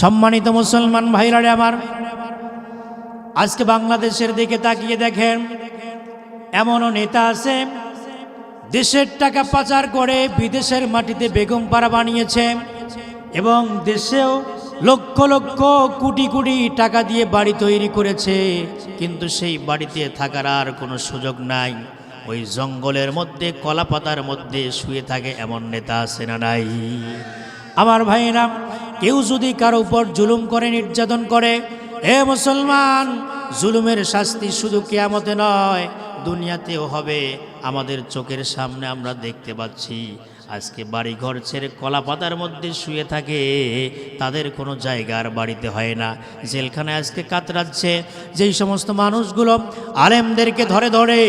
সম্মানিত মুসলমান ভাইরারে আমার, আজকে বাংলাদেশের দিকে তাকিয়ে দেখেন, এমনও নেতা আছে, দেশের টাকা পাচার করে বিদেশের মাটিতে বেগম পাড়া বানিয়েছে এবং দেশেও লক্ষ লক্ষ কোটি কোটি টাকা দিয়ে বাড়ি তৈরি করেছে, কিন্তু সেই বাড়িতে থাকার আর কোনো সুযোগ নাই। ওই জঙ্গলের মধ্যে কলা পাতার মধ্যে শুয়ে থাকে এমন নেতা আছে না নাই? আমার ভাইরা কেউ যদি কারও উপর জুলুম করে, নির্যাতন করে, এ মুসলমান, জুলুমের শাস্তি শুধু কেয়ামতে নয়, দুনিয়াতেও হবে। আমাদের চোখের সামনে আমরা দেখতে পাচ্ছি, আজকে বাড়ি ঘর ছেড়ে কলা পাতার মধ্যে শুয়ে থাকে, তাদের কোনো জায়গার বাড়িতে হয় না। জেলখানায় আজকে কাতরাচ্ছে, যেই সমস্ত মানুষগুলো আলেমদেরকে ধরে ধরে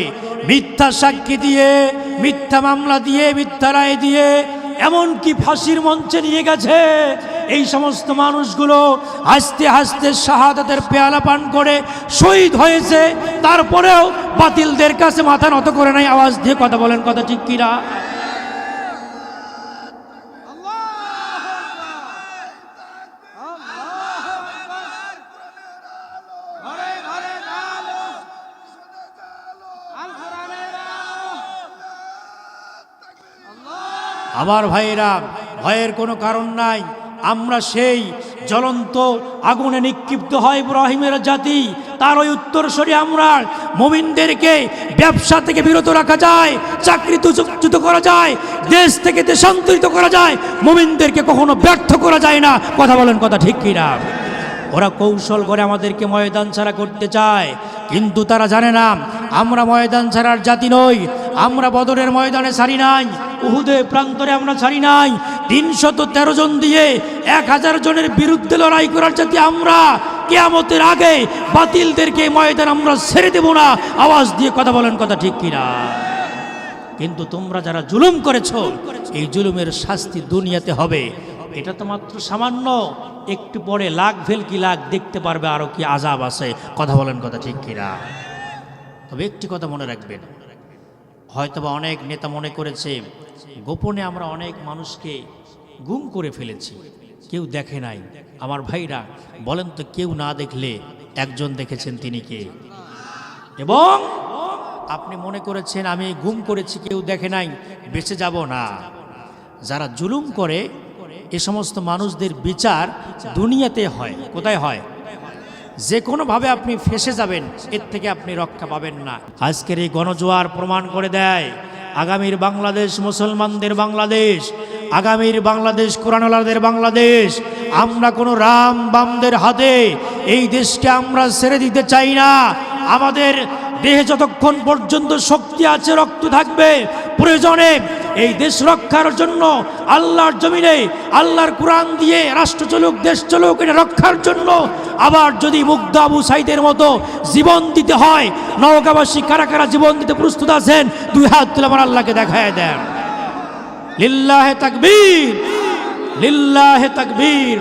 মিথ্যা সাক্ষী দিয়ে, মিথ্যা মামলা দিয়ে, মিথ্যা রায় দিয়ে এমনকি ফাঁসির মঞ্চে নিয়ে গেছে। এই সমস্ত মানুষগুলো হাসতে হাসতে শাহাদাতের পেয়ালা পান করে শহীদ হয়েছে। তারপরেও বাতিলদের কাছে মাথা নত করে নাই, আওয়াজ দিয়ে কথা বলেন, কথা ঠিক কিনা? আমার ভাইয়েরা, ভয়ের কোনো কারণ নাই। আমরা সেই জ্বলন্ত আগুনে নিক্ষিপ্ত হয় ইব্রাহিমের জাতি। তার ওই উত্তরসরি আমরা। মোমিনদেরকে ব্যবসা থেকে বিরত রাখা যায় চাকরিতে চুক্ত করা যায়, দেশ থেকে দেশান্তরিত করা যায়। মোমিনদেরকে কখনো ব্যর্থ করা যায় না। কথা বলেন কথা ঠিক কিনা? ওরা কৌশল করে আমাদেরকে ময়দান ছাড়া করতে চায়, কিন্তু তারা জানে না, আমরা ময়দান ছাড়ার জাতি নই। আমরা বদরের ময়দানে ছাড়ি নাই। উহুদে প্রান্তরে আমরা ছাড়ি নাই। তিনশত তেরো জন দিয়ে এক হাজার জনের বিরুদ্ধে লড়াই করার জাতি আমরা কেয়ামতের আগে বাতিলদেরকে ময়দান আমরা ছেড়ে দেব না। আওয়াজ দিয়ে কথা বলেন কথা ঠিক কিনা? কিন্তু তোমরা যারা জুলুম করেছ, এই জুলুমের শাস্তি দুনিয়াতে হবে। এটা তো মাত্র সামান্য। একটু পরে লাখ ভেল কি লাখ দেখতে পারবে, আরও কি আজাব আছে। কথা বলেন কথা ঠিক কিনা? তবে একটি কথা মনে রাখবেন। হয়তোবা অনেক নেতা মনে করেছে গোপনে আমরা অনেক মানুষকে গুম করে ফেলেছি। কেউ দেখে নাই। আমার ভাইরা, বলেন তো কেউ না দেখলে একজন দেখেছেন তিনি কে? এবং আপনি মনে করেছেন আমি গুম করেছি, কেউ দেখে নাই, বেঁচে যাব না। যারা জুলুম করে, এ সমস্ত মানুষদের বিচার দুনিয়াতে হয়। কোথায় হয়? যে কোনোভাবে আপনি ফেসে যাবেন, এর থেকে আপনি রক্ষা পাবেন না। আজকের এই গণজোয়ার প্রমাণ করে দেয় আগামীর বাংলাদেশ মুসলমানদের বাংলাদেশ, আগামীর বাংলাদেশ কোরআনওয়ালাদের বাংলাদেশ, আমরা কোনো রাম বামদের হাতে এই দেশকে আমরা ছেড়ে দিতে চাই না। আমাদের দেহে যতক্ষণ পর্যন্ত শক্তি আছে, রক্ত থাকবে প্রয়োজনে এই দেশ রক্ষার জন্য আল্লাহর জমিনে, আল্লাহর কোরআন দিয়ে রাষ্ট্র চলুক, দেশ চলুক, এটা রক্ষার জন্য। আবার যদি মুগ্ধা আবু সাইদের মতো জীবন দিতে হয় নৌকাবাসী কারা কারা জীবন দিতে প্রস্তুত আছেন, দুই হাত তুলে আমার আল্লাহকে দেখায় দেন। লিল্লাহে তাকবীর লিল্লাহে তাকবীর।